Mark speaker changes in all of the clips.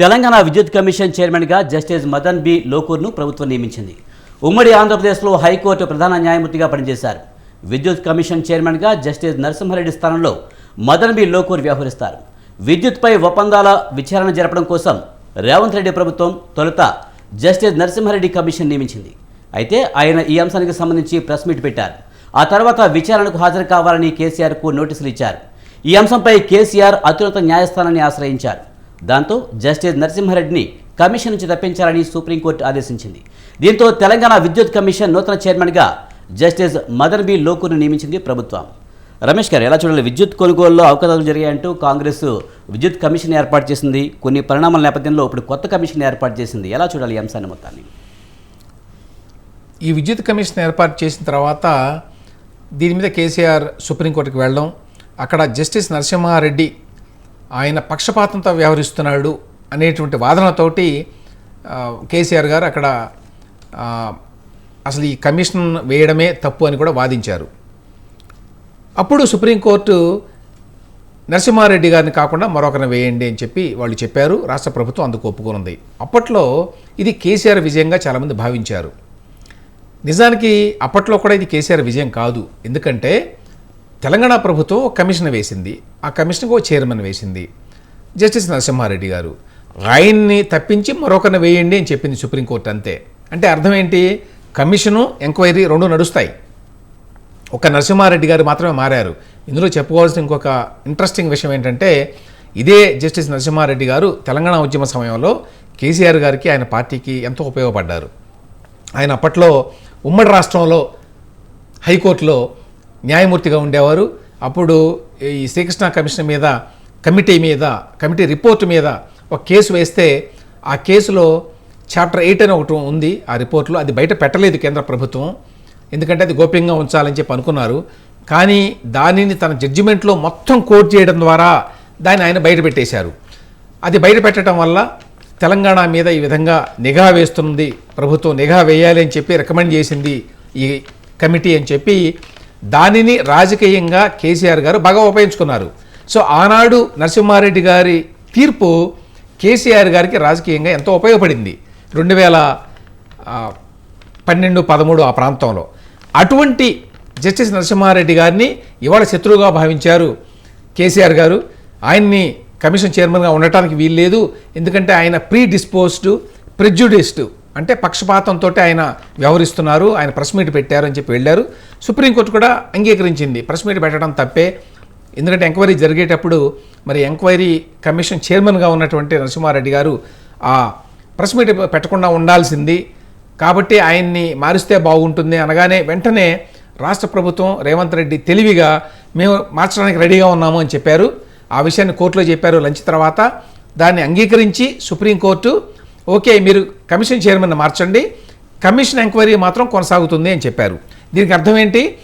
Speaker 1: తెలంగాణ విద్యుత్ కమిషన్ చైర్మన్గా justice Madan B. లోకూర్ను ప్రభుత్వం నియమించింది. ఉమ్మడి ఆంధ్రప్రదేశ్లో హైకోర్టు ప్రధాన న్యాయమూర్తిగా పనిచేశారు. విద్యుత్ కమిషన్ చైర్మన్గా జస్టిస్ నరసింహారెడ్డి స్థానంలో మదన్ బి. లోకూర్ వ్యవహరిస్తారు. విద్యుత్పై ఒప్పందాల విచారణ జరపడం కోసం రేవంత్ రెడ్డి ప్రభుత్వం తొలుత జస్టిస్ నరసింహారెడ్డి కమిషన్ నియమించింది. అయితే ఆయన ఈ అంశానికి సంబంధించి ప్రెస్ మీట్ పెట్టారు. ఆ తర్వాత విచారణకు హాజరు కావాలని కేసీఆర్కు నోటీసులు ఇచ్చారు. ఈ అంశంపై కేసీఆర్ అత్యున్నత న్యాయస్థానాన్ని ఆశ్రయించారు. దాంతో జస్టిస్ నరసింహారెడ్డిని కమిషన్ నుంచి తప్పించాలని సుప్రీంకోర్టు ఆదేశించింది. దీంతో తెలంగాణ విద్యుత్ కమిషన్ నూతన చైర్మన్గా జస్టిస్ మదర్ బి లోకును నియమించింది ప్రభుత్వం. రమేష్ గారు ఎలా చూడాలి? విద్యుత్ కొనుగోలులో అవకతవకలు జరిగాయంటూ కాంగ్రెస్ విద్యుత్ కమిషన్ ఏర్పాటు చేసింది. కొన్ని పరిణామాల నేపథ్యంలో ఇప్పుడు కొత్త కమిషన్ ఏర్పాటు చేసింది. ఎలా చూడాలి ఈ అంశాన్ని మొత్తాన్ని?
Speaker 2: ఈ విద్యుత్ కమిషన్ ఏర్పాటు చేసిన తర్వాత దీని మీద కేసీఆర్ సుప్రీంకోర్టుకు వెళ్ళడం అక్కడ జస్టిస్ నరసింహారెడ్డి ఆయన పక్షపాతంతో వ్యవహరిస్తున్నాడు అనేటువంటి వాదనతోటి కేసీఆర్ గారు అక్కడ అసలు ఈ కమిషన్ వేయడమే తప్పు అని కూడా వాదించారు. అప్పుడు సుప్రీంకోర్టు నరసింహారెడ్డి గారిని కాకుండా మరొకరిని వేయండి అని చెప్పి వాళ్ళు చెప్పారు. రాష్ట్ర ప్రభుత్వం అందుకు ఒప్పుకున్నది అప్పట్లో ఇది కేసీఆర్ విజయంగా చాలామంది భావించారు. నిజానికి అప్పట్లో కూడా ఇది కేసీఆర్ విజయం కాదు. ఎందుకంటే తెలంగాణ ప్రభుత్వం కమిషన్ వేసింది. ఆ కమిషన్కి ఒక చైర్మన్ వేసింది. జస్టిస్ నరసింహారెడ్డి గారు. ఆయన్ని తప్పించి మరొకరిని వేయండి అని చెప్పింది సుప్రీంకోర్టు అంతే. అంటే అర్థం ఏంటి? కమిషను ఎంక్వైరీ రెండు నడుస్తాయి. ఒక నరసింహారెడ్డి గారు మాత్రమే మారారు. ఇందులో చెప్పుకోవాల్సిన ఇంకొక ఇంట్రెస్టింగ్ విషయం ఏంటంటే ఇదే జస్టిస్ నరసింహారెడ్డి గారు తెలంగాణ ఉద్యమ సమయంలో కేసీఆర్ గారికి ఆయన పార్టీకి ఎంతో ఉపయోగపడ్డారు. ఆయన అప్పట్లో ఉమ్మడి రాష్ట్రంలో హైకోర్టులో న్యాయమూర్తిగా ఉండేవారు. అప్పుడు ఈ శ్రీకృష్ణ కమిషన్ మీద కమిటీ మీద కమిటీ రిపోర్ట్ మీద ఒక కేసు వేస్తే ఆ కేసులో చాప్టర్ ఎయిట్ అని ఒకటి ఉంది ఆ రిపోర్ట్లో. అది బయట పెట్టలేదు కేంద్ర ప్రభుత్వం. ఎందుకంటే అది గోప్యంగా ఉంచాలని చెప్పి అనుకున్నారు. కానీ దానిని తన జడ్జిమెంట్లో మొత్తం కోట్ చేయడం ద్వారా దాన్ని ఆయన బయట పెట్టేశారు. అది బయట పెట్టడం వల్ల తెలంగాణ మీద ఈ విధంగా నిఘా వేస్తుంది ప్రభుత్వం నిఘా వేయాలి అని చెప్పి రికమెండ్ చేసింది ఈ కమిటీ అని చెప్పి దానిని రాజకీయంగా కేసీఆర్ గారు బాగా ఉపయోగించుకున్నారు. సో ఆనాడు నరసింహారెడ్డి గారి తీర్పు కేసీఆర్ గారికి రాజకీయంగా ఎంతో ఉపయోగపడింది. రెండు వేల పన్నెండు పదమూడు ఆ ప్రాంతంలో. అటువంటి జస్టిస్ నరసింహారెడ్డి గారిని ఇవాళ శత్రువుగా భావించారు కేసీఆర్ గారు. ఆయన్ని కమిషన్ చైర్మన్గా ఉండటానికి వీల్లేదు. ఎందుకంటే ఆయన ప్రీ డిస్పోజ్డ్ ప్రెజ్యుడిస్డ్ అంటే పక్షపాతంతో ఆయన వ్యవహరిస్తున్నారు ఆయన ప్రెస్ మీట్ పెట్టారు అని చెప్పి వెళ్ళారు. సుప్రీంకోర్టు కూడా అంగీకరించింది. ప్రెస్ మీట్ పెట్టడం తప్పే. ఎందుకంటే ఎంక్వైరీ జరిగేటప్పుడు మరి ఎంక్వైరీ కమిషన్ చైర్మన్గా ఉన్నటువంటి నరసింహారెడ్డి గారు ఆ ప్రెస్ మీట్ పెట్టకుండా ఉండాల్సింది. కాబట్టి ఆయన్ని మారిస్తే బాగుంటుంది అనగానే వెంటనే రాష్ట్ర ప్రభుత్వం రేవంత్ రెడ్డి తెలివిగా మేము మార్చడానికి రెడీగా ఉన్నాము అని చెప్పారు. ఆ విషయాన్ని కోర్టులో చెప్పారు లంచ్ తర్వాత. దాన్ని అంగీకరించి సుప్రీంకోర్టు ఓకే మీరు కమిషన్ చైర్మన్ మార్చండి. కమిషన్ ఎంక్వైరీ మాత్రం కొనసాగుతుంది అని చెప్పారు. దీనికి అర్థం ఏంటి?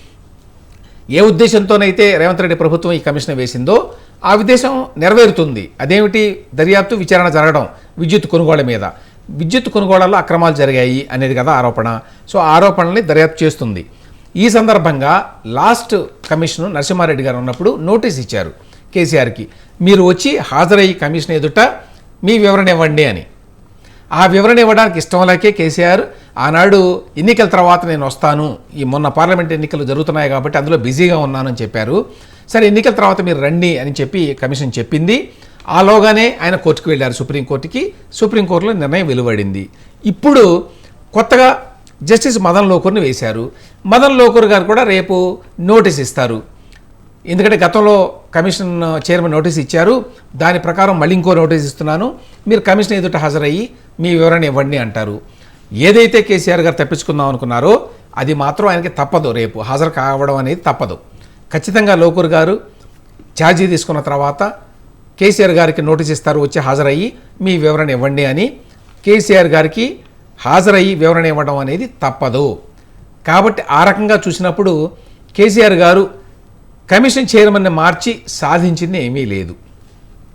Speaker 2: ఏ ఉద్దేశంతోనైతే రేవంత్ రెడ్డి ప్రభుత్వం ఈ కమిషన్ వేసిందో ఆ ఉద్దేశం నెరవేరుతుంది. అదేమిటి? దర్యాప్తు విచారణ జరగడం విద్యుత్ కొనుగోళ్ళ మీద. విద్యుత్ కొనుగోళ్ళలో అక్రమాలు జరిగాయి అనేది కదా ఆరోపణ. సో ఆరోపణల్ని దర్యాప్తు చేస్తుంది. ఈ సందర్భంగా లాస్ట్ కమిషన్ నరసింహారెడ్డి గారు ఉన్నప్పుడు నోటీస్ ఇచ్చారు కేసీఆర్కి. మీరు వచ్చి హాజరయ్యి కమిషన్ ఎదుట మీ వివరణ ఇవ్వండి అని. ఆ వివరణ ఇవ్వడానికి ఇష్టం లేకే కేసీఆర్ ఆనాడు ఎన్నికల తర్వాత నేను వస్తాను. ఈ మొన్న పార్లమెంట్ ఎన్నికలు జరుగుతున్నాయి కాబట్టి అందులో బిజీగా ఉన్నానని చెప్పారు. సరే ఎన్నికల తర్వాత మీరు రండి అని చెప్పి కమిషన్ చెప్పింది. ఆలోగానే ఆయన కోర్టుకు వెళ్ళారు సుప్రీంకోర్టుకి సుప్రీంకోర్టులో నిర్ణయం వెలువడింది. ఇప్పుడు కొత్తగా జస్టిస్ మదన్ లోకర్ని వేశారు. మదన్ లోకర్ గారు కూడా రేపు నోటీస్ ఇస్తారు. ఎందుకంటే గతంలో కమిషన్ చైర్మన్ నోటీస్ ఇచ్చారు. దాని ప్రకారం మళ్ళీ ఇంకో నోటీస్ ఇస్తున్నాను. మీరు కమిషన్ ఎదుట హాజరయ్యి మీ వివరణ ఇవ్వండి అంటారు. ఏదైతే కేసీఆర్ గారు తప్పించుకుందాం అనుకున్నారో అది మాత్రం ఆయనకి తప్పదు రేపు. హాజరు కావడం అనేది తప్పదు. ఖచ్చితంగా లోకూర్ గారు ఛార్జీ తీసుకున్న తర్వాత కేసీఆర్ గారికి నోటీస్ ఇస్తారు వచ్చి హాజరయ్యి మీ వివరణ ఇవ్వండి అని కేసీఆర్ గారికి హాజరయ్యి వివరణ ఇవ్వడం అనేది తప్పదు. కాబట్టి ఆ రకంగా చూసినప్పుడు కేసీఆర్ గారు కమిషన్ చైర్మన్ని మార్చి సాధించింది ఏమీ లేదు.